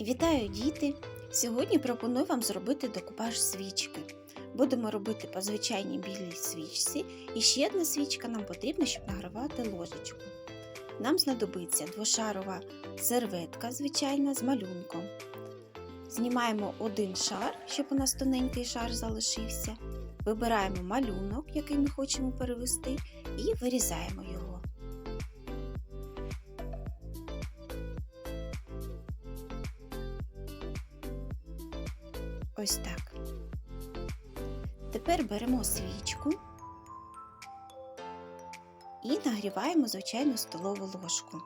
Вітаю, діти! Сьогодні пропоную вам зробити декупаж свічки. Будемо робити по звичайній білій свічці, і ще одна свічка нам потрібна, щоб награвати ложечку. Нам знадобиться двошарова серветка, звичайна, з малюнком. Знімаємо один шар, щоб у нас тоненький шар залишився. Вибираємо малюнок, який ми хочемо перевести, і вирізаємо його. Ось так. Тепер беремо свічку і нагріваємо звичайну столову ложку.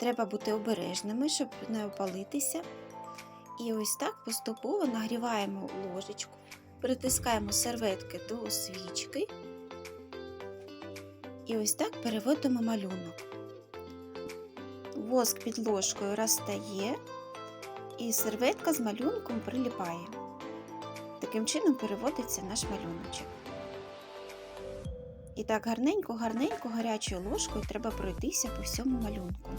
Треба бути обережними, щоб не опалитися. І ось так поступово нагріваємо ложечку, притискаємо серветки до свічки. І ось так переводимо малюнок. Воск під ложкою розтає, і серветка з малюнком приліпає. Таким чином переводиться наш малюночок. І так гарненько-гарненько гарячою ложкою треба пройтися по всьому малюнку.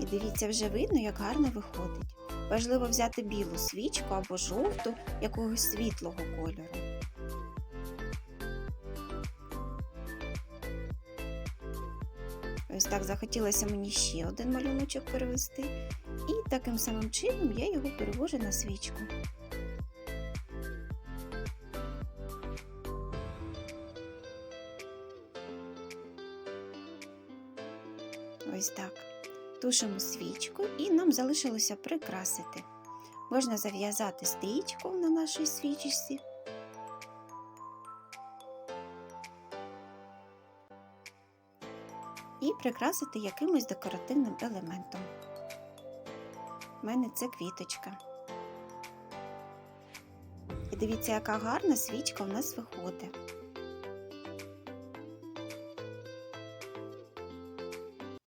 І дивіться, вже видно, як гарно виходить. Важливо взяти білу свічку або жовту якогось світлого кольору. Ось так захотілося мені ще один малюночок перевести, і таким самим чином я його перевожу на свічку. Ось так. Тушимо свічку і нам залишилося прикрасити. Можна зав'язати стрічку на нашій свічці. І прикрасити якимось декоративним елементом. У мене це квіточка. І дивіться, яка гарна свічка у нас виходить.